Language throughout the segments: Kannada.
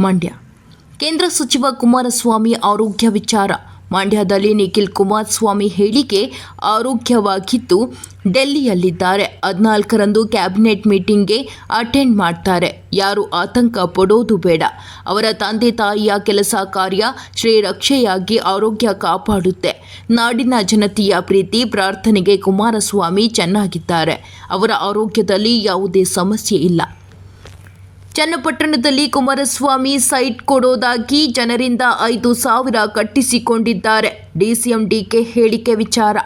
ಮಂಡ್ಯ. ಕೇಂದ್ರ ಸಚಿವ ಕುಮಾರಸ್ವಾಮಿ ಆರೋಗ್ಯ ವಿಚಾರ. ಮಂಡ್ಯದಲ್ಲಿ ನಿಖಿಲ್ ಕುಮಾರಸ್ವಾಮಿ ಹೇಳಿಕೆ ಆರೋಗ್ಯವಾಗಿದ್ದು, ಡೆಲ್ಲಿಯಲ್ಲಿದ್ದಾರೆ. ಹದಿನಾಲ್ಕರಂದು ಕ್ಯಾಬಿನೆಟ್ ಮೀಟಿಂಗ್ಗೆ ಅಟೆಂಡ್ ಮಾಡ್ತಾರೆ. ಯಾರು ಆತಂಕ ಪಡೋದು ಬೇಡ. ಅವರ ತಂದೆ ತಾಯಿಯ ಕೆಲಸ ಕಾರ್ಯ ಶ್ರೀರಕ್ಷೆಯಾಗಿ ಆರೋಗ್ಯ ಕಾಪಾಡುತ್ತೆ. ನಾಡಿನ ಜನತೆಯ ಪ್ರೀತಿ, ಪ್ರಾರ್ಥನೆಗೆ ಕುಮಾರಸ್ವಾಮಿ ಚೆನ್ನಾಗಿದ್ದಾರೆ. ಅವರ ಆರೋಗ್ಯದಲ್ಲಿ ಯಾವುದೇ ಸಮಸ್ಯೆ ಇಲ್ಲ. ಚನ್ನಪಟ್ಟಣದಲ್ಲಿ ಕುಮಾರಸ್ವಾಮಿ ಸೈಟ್ ಕೊಡೋದಾಗಿ ಜನರಿಂದ ಐದು ಸಾವಿರ ಕಟ್ಟಿಸಿಕೊಂಡಿದ್ದಾರೆ. ಡಿಸಿಎಂ ಡಿಕೆ ಹೇಳಿಕೆ ವಿಚಾರ.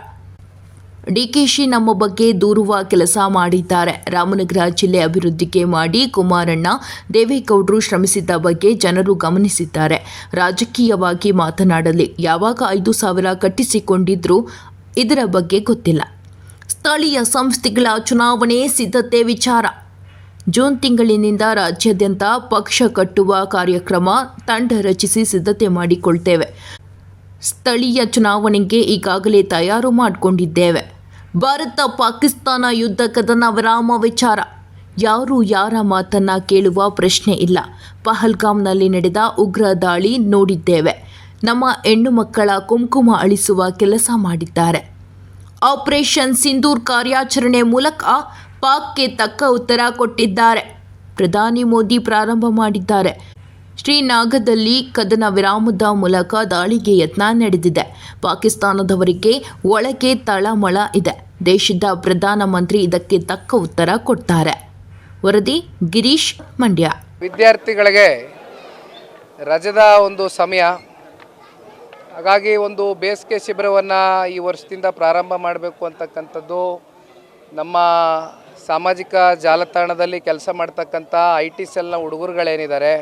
ಡಿಕೆಶಿ ನಮ್ಮ ಬಗ್ಗೆ ದೂರುವ ಕೆಲಸ ಮಾಡಿದ್ದಾರೆ. ರಾಮನಗರ ಜಿಲ್ಲೆ ಅಭಿವೃದ್ಧಿಗೆ ಮಾಡಿ ಕುಮಾರಣ್ಣ ದೇವೇಗೌಡರು ಶ್ರಮಿಸಿದ್ದ ಬಗ್ಗೆ ಜನರು ಗಮನಿಸಿದ್ದಾರೆ. ರಾಜಕೀಯವಾಗಿ ಮಾತನಾಡಲಿ, ಯಾವಾಗ ಐದು ಸಾವಿರ ಕಟ್ಟಿಸಿಕೊಂಡಿದ್ರು ಇದರ ಬಗ್ಗೆ ಗೊತ್ತಿಲ್ಲ. ಸ್ಥಳೀಯ ಸಂಸ್ಥೆಗಳ ಚುನಾವಣೆ ಸಿದ್ಧತೆ ವಿಚಾರ. ಜೂನ್ ತಿಂಗಳಿನಿಂದ ರಾಜ್ಯಾದ್ಯಂತ ಪಕ್ಷ ಕಟ್ಟುವ ಕಾರ್ಯಕ್ರಮ ತಂಡ ರಚಿಸಿ ಸಿದ್ಧತೆ ಮಾಡಿಕೊಳ್ತೇವೆ. ಸ್ಥಳೀಯ ಚುನಾವಣೆಗೆ ಈಗಾಗಲೇ ತಯಾರು ಮಾಡಿಕೊಂಡಿದ್ದೇವೆ. ಭಾರತ ಪಾಕಿಸ್ತಾನ ಯುದ್ಧ ಕದನ ವಿರಾಮ ವಿಚಾರ. ಯಾರು ಯಾರ ಮಾತನ್ನ ಕೇಳುವ ಪ್ರಶ್ನೆ ಇಲ್ಲ. ಪಹಲ್ಗಾಮ್ನಲ್ಲಿ ನಡೆದ ಉಗ್ರ ದಾಳಿ ನೋಡಿದ್ದೇವೆ. ನಮ್ಮ ಹೆಣ್ಣು ಮಕ್ಕಳ ಕುಂಕುಮ ಅಳಿಸುವ ಕೆಲಸ ಮಾಡಿದ್ದಾರೆ. ಆಪರೇಷನ್ ಸಿಂಧೂರ್ ಕಾರ್ಯಾಚರಣೆ ಮೂಲಕ ಪಾಕ್ಗೆ ತಕ್ಕ ಉತ್ತರ ಕೊಟ್ಟಿದ್ದಾರೆ. ಪ್ರಧಾನಿ ಮೋದಿ ಪ್ರಾರಂಭ ಮಾಡಿದ್ದಾರೆ. ಶ್ರೀನಾಗದಲ್ಲಿ ಕದನ ವಿರಾಮದ ಮೂಲಕ ದಾಳಿಗೆ ಯತ್ನ ನಡೆದಿದೆ. ಪಾಕಿಸ್ತಾನದವರಿಗೆ ಒಳಗೆ ತಳಮಳ ಇದೆ. ದೇಶದ ಪ್ರಧಾನಮಂತ್ರಿ ಇದಕ್ಕೆ ತಕ್ಕ ಉತ್ತರ ಕೊಡ್ತಾರೆ. ವರದಿ ಗಿರೀಶ್ ಮಂಡ್ಯ. ವಿದ್ಯಾರ್ಥಿಗಳಿಗೆ ರಜದ ಒಂದು ಸಮಯ. ಹಾಗಾಗಿ ಒಂದು ಬೇಸಿಗೆ ಶಿಬಿರವನ್ನು ಈ ವರ್ಷದಿಂದ ಪ್ರಾರಂಭ ಮಾಡಬೇಕು ಅಂತಕ್ಕಂಥದ್ದು ನಮ್ಮ ಸಾಮಾಜಿಕ ಜಾಲತಾಣದಲ್ಲಿ ಕೆಲಸ ಮಾಡ್ತಕ್ಕಂಥ ಐ ಟಿ ಸೆಲ್ನ ಹುಡುಗರುಗಳೇನಿದ್ದಾರೆ,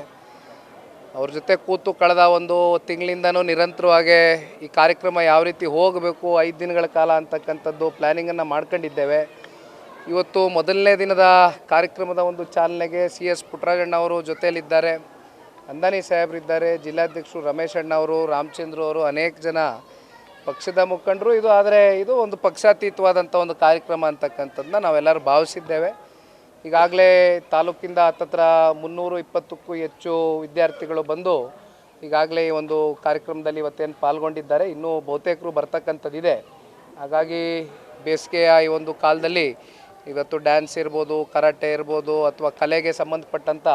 ಅವ್ರ ಜೊತೆ ಕೂತು ಕಳೆದ ಒಂದು ತಿಂಗಳಿಂದನೂ ನಿರಂತರವಾಗಿ ಈ ಕಾರ್ಯಕ್ರಮ ಯಾವ ರೀತಿ ಹೋಗಬೇಕು, ಐದು ದಿನಗಳ ಕಾಲ ಅಂತಕ್ಕಂಥದ್ದು ಪ್ಲ್ಯಾನಿಂಗನ್ನು ಮಾಡ್ಕೊಂಡಿದ್ದೇವೆ. ಇವತ್ತು ಮೊದಲನೇ ದಿನದ ಕಾರ್ಯಕ್ರಮದ ಒಂದು ಚಾಲನೆಗೆ ಸಿ ಎಸ್ ಪುಟ್ಟರಾಜಣ್ಣ ಅವರು ಜೊತೆಯಲ್ಲಿದ್ದಾರೆ. ಅಂದಾನಿ ಸಾಹೇಬರಿದ್ದಾರೆ, ಜಿಲ್ಲಾಧ್ಯಕ್ಷರು ರಮೇಶ್ ಅಣ್ಣ ಅವರು, ರಾಮಚಂದ್ರ ಅವರು ಅನೇಕ ಜನ ಪಕ್ಷದ ಮುಖಂಡರು ಇದು, ಆದರೆ ಇದು ಒಂದು ಪಕ್ಷಾತೀತವಾದಂಥ ಒಂದು ಕಾರ್ಯಕ್ರಮ ಅಂತಕ್ಕಂಥದ್ದನ್ನ ನಾವೆಲ್ಲರೂ ಭಾವಿಸಿದ್ದೇವೆ. ಈಗಾಗಲೇ ತಾಲೂಕಿಂದ ಹತ್ತತ್ರ ಮುನ್ನೂರು, ಇಪ್ಪತ್ತಕ್ಕೂ ಹೆಚ್ಚು ವಿದ್ಯಾರ್ಥಿಗಳು ಬಂದು ಈಗಾಗಲೇ ಈ ಒಂದು ಕಾರ್ಯಕ್ರಮದಲ್ಲಿ ಇವತ್ತೇನು ಪಾಲ್ಗೊಂಡಿದ್ದಾರೆ. ಇನ್ನೂ ಬಹುತೇಕರು ಬರ್ತಕ್ಕಂಥದ್ದಿದೆ. ಹಾಗಾಗಿ ಬೇಸಿಗೆಯ ಈ ಒಂದು ಕಾಲದಲ್ಲಿ ಇವತ್ತು ಡ್ಯಾನ್ಸ್ ಇರ್ಬೋದು, ಕರಾಟೆ ಇರ್ಬೋದು, ಅಥವಾ ಕಲೆಗೆ ಸಂಬಂಧಪಟ್ಟಂಥ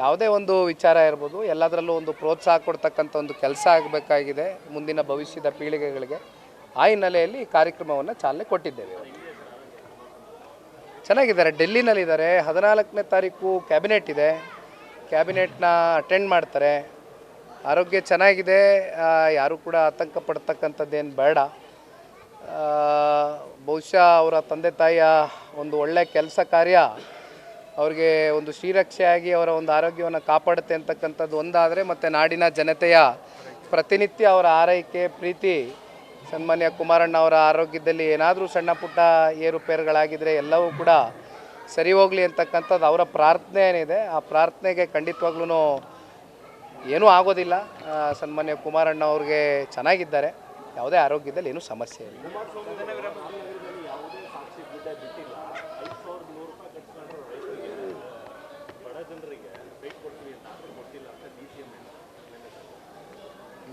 ಯಾವುದೇ ಒಂದು ವಿಚಾರ ಇರ್ಬೋದು, ಎಲ್ಲದರಲ್ಲೂ ಒಂದು ಪ್ರೋತ್ಸಾಹ ಕೊಡ್ತಕ್ಕಂಥ ಒಂದು ಕೆಲಸ ಆಗಬೇಕಾಗಿದೆ ಮುಂದಿನ ಭವಿಷ್ಯದ ಪೀಳಿಗೆಗಳಿಗೆ. ಆ ಹಿನ್ನೆಲೆಯಲ್ಲಿ ಈ ಕಾರ್ಯಕ್ರಮವನ್ನು ಚಾಲನೆ ಕೊಟ್ಟಿದ್ದೇವೆ ಚೆನ್ನಾಗಿದ್ದಾರೆ, ಡೆಲ್ಲಿನಲ್ಲಿದ್ದಾರೆ. ಹದಿನಾಲ್ಕನೇ ತಾರೀಕು ಕ್ಯಾಬಿನೆಟ್ ಇದೆ. ಕ್ಯಾಬಿನೆಟ್ನ ಅಟೆಂಡ್ ಮಾಡ್ತಾರೆ. ಆರೋಗ್ಯ ಚೆನ್ನಾಗಿದೆ. ಯಾರೂ ಕೂಡ ಆತಂಕ ಪಡ್ತಕ್ಕಂಥದ್ದೇನು ಬೇಡ. ಬಹುಶಃ ಅವರ ತಂದೆ ತಾಯಿಯ ಒಂದು ಒಳ್ಳೆಯ ಕೆಲಸ ಕಾರ್ಯ ಅವ್ರಿಗೆ ಒಂದು ಶ್ರೀರಕ್ಷೆಯಾಗಿ ಅವರ ಒಂದು ಆರೋಗ್ಯವನ್ನು ಕಾಪಾಡುತ್ತೆ ಅಂತಕ್ಕಂಥದ್ದು ಒಂದಾದರೆ ಮತ್ತು ನಾಡಿನ ಜನತೆಯ ಪ್ರತಿನಿತ್ಯ ಅವರ ಆರೈಕೆ, ಪ್ರೀತಿ, ಸನ್ಮಾನ್ಯ ಕುಮಾರಣ್ಣ ಅವರ ಆರೋಗ್ಯದಲ್ಲಿ ಏನಾದರೂ ಸಣ್ಣ ಪುಟ್ಟ ಏರುಪೇರುಗಳಾಗಿದ್ದರೆ ಎಲ್ಲವೂ ಕೂಡ ಸರಿ ಹೋಗಲಿ ಅಂತಕ್ಕಂಥದ್ದು ಅವರ ಪ್ರಾರ್ಥನೆ ಏನಿದೆ, ಆ ಪ್ರಾರ್ಥನೆಗೆ ಖಂಡಿತವಾಗ್ಲೂ ಏನೂ ಆಗೋದಿಲ್ಲ. ಸನ್ಮಾನ್ಯ ಕುಮಾರಣ್ಣ ಅವ್ರಿಗೆ ಚೆನ್ನಾಗಿದ್ದಾರೆ. ಯಾವುದೇ ಆರೋಗ್ಯದಲ್ಲಿ ಏನೂ ಸಮಸ್ಯೆ ಇಲ್ಲ.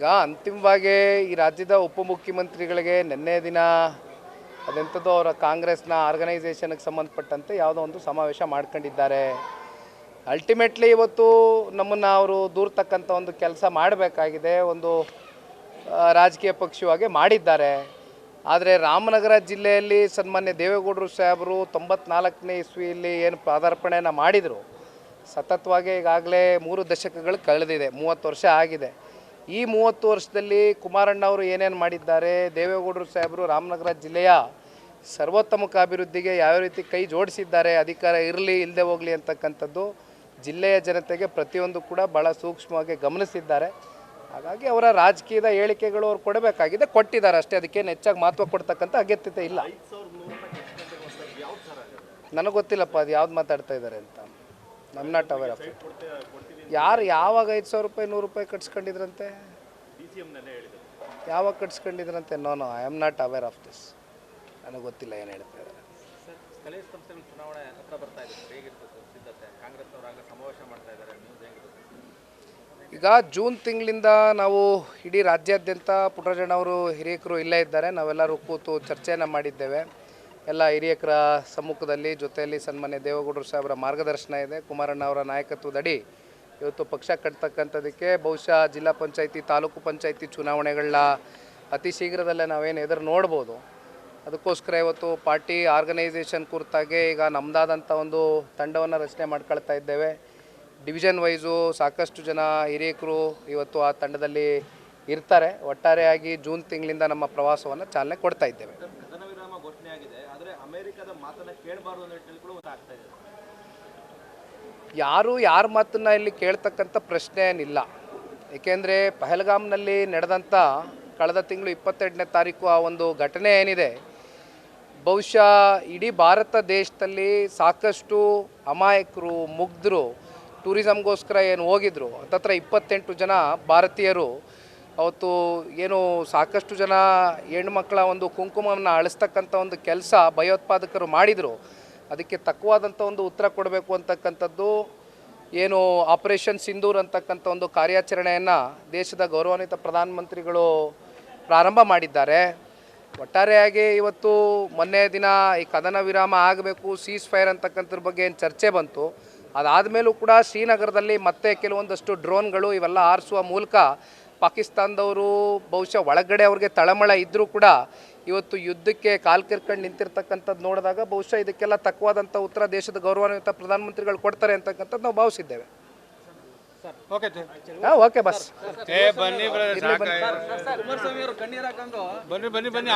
ಈಗ ಅಂತಿಮವಾಗಿ ಈ ರಾಜ್ಯದ ಉಪಮುಖ್ಯಮಂತ್ರಿಗಳಿಗೆ ನಿನ್ನೆ ದಿನ ಅದೆಂಥದ್ದು ಅವರ ಕಾಂಗ್ರೆಸ್ನ ಆರ್ಗನೈಸೇಷನ್ಗೆ ಸಂಬಂಧಪಟ್ಟಂತೆ ಯಾವುದೋ ಒಂದು ಸಮಾವೇಶ ಮಾಡ್ಕೊಂಡಿದ್ದಾರೆ. ಅಲ್ಟಿಮೇಟ್ಲಿ ಇವತ್ತು ನಮ್ಮನ್ನು ಅವರು ದೂರ್ತಕ್ಕಂಥ ಒಂದು ಕೆಲಸ ಮಾಡಬೇಕಾಗಿದೆ, ಒಂದು ರಾಜಕೀಯ ಪಕ್ಷವಾಗಿ ಮಾಡಿದ್ದಾರೆ. ಆದರೆ ರಾಮನಗರ ಜಿಲ್ಲೆಯಲ್ಲಿ ಸನ್ಮಾನ್ಯ ದೇವೇಗೌಡರು ಸಾಹೇಬರು ತೊಂಬತ್ನಾಲ್ಕನೇ ಇಸ್ವಿಯಲ್ಲಿ ಏನು ಪಾದಾರ್ಪಣೆಯನ್ನು ಮಾಡಿದರು. ಸತತವಾಗಿ ಈಗಾಗಲೇ ಮೂರು ದಶಕಗಳು ಕಳೆದಿದೆ, ಮೂವತ್ತು ವರ್ಷ ಆಗಿದೆ. ಈ ಮೂವತ್ತು ವರ್ಷದಲ್ಲಿ ಕುಮಾರಣ್ಣ ಅವರು ಏನೇನು ಮಾಡಿದ್ದಾರೆ ದೇವೇಗೌಡರು ಸಾಹೇಬರು ರಾಮನಗರ ಜಿಲ್ಲೆಯ ಸರ್ವೋತ್ತಮಕ ಅಭಿವೃದ್ಧಿಗೆ ಯಾವ ರೀತಿ ಕೈ ಜೋಡಿಸಿದ್ದಾರೆ ಅಧಿಕಾರ ಇರಲಿ ಇಲ್ಲದೆ ಹೋಗಲಿ ಅಂತಕ್ಕಂಥದ್ದು ಜಿಲ್ಲೆಯ ಜನತೆಗೆ ಪ್ರತಿಯೊಂದು ಕೂಡ ಭಾಳ ಸೂಕ್ಷ್ಮವಾಗಿ ಗಮನಿಸಿದ್ದಾರೆ. ಹಾಗಾಗಿ ಅವರ ರಾಜಕೀಯದ ಹೇಳಿಕೆಗಳು ಅವ್ರು ಕೊಡಬೇಕಾಗಿದೆ ಕೊಟ್ಟಿದ್ದಾರೆ ಅಷ್ಟೇ. ಅದಕ್ಕೇನು ಹೆಚ್ಚಾಗಿ ಮಹತ್ವ ಕೊಡ್ತಕ್ಕಂಥ ಅಗತ್ಯತೆ ಇಲ್ಲ. ನನಗೆ ಗೊತ್ತಿಲ್ಲಪ್ಪ ಅದು ಯಾವ್ದು ಮಾತಾಡ್ತಾ ಇದ್ದಾರೆ ಅಂತ. ನಮ್ಮ ನಾಟ್ ಅವೇರ್ ಆಫ್ ಯಾರು ಯಾವಾಗ ಐದು ಸಾವಿರ ರೂಪಾಯಿ ನೂರು ರೂಪಾಯಿ ಕಟ್ಸ್ಕೊಂಡಿದ್ರಂತೆ? ಯಾವಾಗ ಕಟ್ಸ್ಕೊಂಡಿದ್ರಂತೆ? No no I am not aware of this ನನಗೆ ಗೊತ್ತಿಲ್ಲ ಏನು ಹೇಳ್ತಾ ಇದ್ದಾರೆ. ಈಗ ಜೂನ್ ತಿಂಗಳಿಂದ ನಾವು ಇಡೀ ರಾಜ್ಯಾದ್ಯಂತ ಪುಟ್ರಾಜಣ್ಣವರು ಹಿರಿಯಕರು ಇಲ್ಲೇ ಇದ್ದಾರೆ. ನಾವೆಲ್ಲರೂ ಕೂತು ಚರ್ಚೆಯನ್ನು ಮಾಡಿದ್ದೇವೆ. ಎಲ್ಲ ಹಿರಿಯಕರ ಸಮ್ಮುಖದಲ್ಲಿ ಜೊತೆಯಲ್ಲಿ ಸನ್ಮಾನ್ಯ ದೇವೇಗೌಡರು ಸಾಹೇಬರ ಮಾರ್ಗದರ್ಶನ ಇದೆ. ಕುಮಾರಣ್ಣ ಅವರ ನಾಯಕತ್ವದಡಿ ಇವತ್ತು ಪಕ್ಷ ಕಟ್ತಕ್ಕಂಥದ್ದಕ್ಕೆ ಬಹುಶಃ ಜಿಲ್ಲಾ ಪಂಚಾಯಿತಿ, ತಾಲೂಕು ಪಂಚಾಯಿತಿ ಚುನಾವಣೆಗಳನ್ನ ಅತಿ ಶೀಘ್ರದಲ್ಲೇ ನಾವೇನು ಎದುರು ನೋಡ್ಬೋದು. ಅದಕ್ಕೋಸ್ಕರ ಇವತ್ತು ಪಾರ್ಟಿ ಆರ್ಗನೈಸೇಷನ್ ಕುರಿತಾಗೆ ಈಗ ನಮ್ಮದಾದಂಥ ಒಂದು ತಂಡವನ್ನು ರಚನೆ ಮಾಡ್ಕೊಳ್ತಾ ಇದ್ದೇವೆ. ಡಿವಿಷನ್ ವೈಸು ಸಾಕಷ್ಟು ಜನ ಹಿರಿಯಕರು ಇವತ್ತು ಆ ತಂಡದಲ್ಲಿ ಇರ್ತಾರೆ. ಒಟ್ಟಾರೆಯಾಗಿ ಜೂನ್ ತಿಂಗಳಿಂದ ನಮ್ಮ ಪ್ರವಾಸವನ್ನು ಚಾಲನೆ ಕೊಡ್ತಾ ಇದ್ದೇವೆ ಕದನ ವಿರಾಮ ಘೋಷಣೆ ಆಗಿದೆ ಆದರೆ ಅಮೆರಿಕದ ಮಾತನ್ನ ಕೇಳಬಾರ್ದು ಅನ್ನೋ ನಿಟ್ಟಿನಲ್ಲಿ ಕೂಡ ಇದೆ. ಯಾರು ಯಾರ ಮಾತನ್ನ ಇಲ್ಲಿ ಕೇಳ್ತಕ್ಕಂಥ ಪ್ರಶ್ನೆ ಏನಿಲ್ಲ. ಏಕೆಂದರೆ ಪಹಲ್ಗಾಮ್ನಲ್ಲಿ ನಡೆದಂಥ ಕಳೆದ ತಿಂಗಳು ಇಪ್ಪತ್ತೆರಡನೇ ತಾರೀಕು ಆ ಒಂದು ಘಟನೆ ಏನಿದೆ, ಬಹುಶಃ ಇಡೀ ಭಾರತ ದೇಶದಲ್ಲಿ ಸಾಕಷ್ಟು ಅಮಾಯಕರು, ಮುಗ್ಧರು ಟೂರಿಸಮ್ಗೋಸ್ಕರ ಏನು ಹೋಗಿದ್ರು. ಹತ್ತತ್ರ ಇಪ್ಪತ್ತೆಂಟು ಜನ ಭಾರತೀಯರು ಅವತ್ತು ಏನು ಸಾಕಷ್ಟು ಜನ ಹೆಣ್ಮಕ್ಳ ಒಂದು ಕುಂಕುಮವನ್ನು ಅಳಿಸ್ತಕ್ಕಂಥ ಒಂದು ಕೆಲಸ ಭಯೋತ್ಪಾದಕರು ಮಾಡಿದರು. ಅದಕ್ಕೆ ತಕ್ಕವಾದಂಥ ಒಂದು ಉತ್ತರ ಕೊಡಬೇಕು ಅಂತಕ್ಕಂಥದ್ದು, ಏನು ಆಪರೇಷನ್ ಸಿಂಧೂರ್ ಅಂತಕ್ಕಂಥ ಒಂದು ಕಾರ್ಯಾಚರಣೆಯನ್ನು ದೇಶದ ಗೌರವಾನ್ವಿತ ಪ್ರಧಾನಮಂತ್ರಿಗಳು ಪ್ರಾರಂಭ ಮಾಡಿದ್ದಾರೆ. ಒಟ್ಟಾರೆಯಾಗಿ ಇವತ್ತು ಮೊನ್ನೆ ದಿನ ಈ ಕದನ ವಿರಾಮ ಆಗಬೇಕು, ಸೀಸ್ ಫೈರ್ ಅಂತಕ್ಕಂಥದ್ರ ಬಗ್ಗೆ ಏನು ಚರ್ಚೆ ಬಂತು. ಅದಾದಮೇಲೂ ಕೂಡ ಶ್ರೀನಗರದಲ್ಲಿ ಮತ್ತೆ ಕೆಲವೊಂದಷ್ಟು ಡ್ರೋನ್ಗಳು ಇವೆಲ್ಲ ಆರಿಸುವ ಮೂಲಕ ಪಾಕಿಸ್ತಾನದವರು ಬಹುಶಃ ಒಳಗಡೆ ಅವ್ರಿಗೆ ತಳಮಳ ಇದ್ದರೂ ಕೂಡ ಇವತ್ತು ಯುದ್ಧಕ್ಕೆ ಕಾಲು ಕಿರ್ಕೊಂಡು ನಿಂತಿರ್ತಕ್ಕಂಥದ್ದು ನೋಡಿದಾಗ ಬಹುಶಃ ಇದಕ್ಕೆಲ್ಲ ತಕ್ಕವಾದಂಥ ಉತ್ತರ ದೇಶದ ಗೌರವಾನ್ವಿತ ಪ್ರಧಾನಮಂತ್ರಿಗಳು ಕೊಡ್ತಾರೆ ಅಂತಕ್ಕಂಥದ್ದು ನಾವು ಭಾವಿಸಿದ್ದೇವೆ. ಓಕೆ ಹಾಂ ಓಕೆ ಬಸ್. ಏ ಬನ್ನಿ ಬನ್ನಿ. ಬನ್ನಿ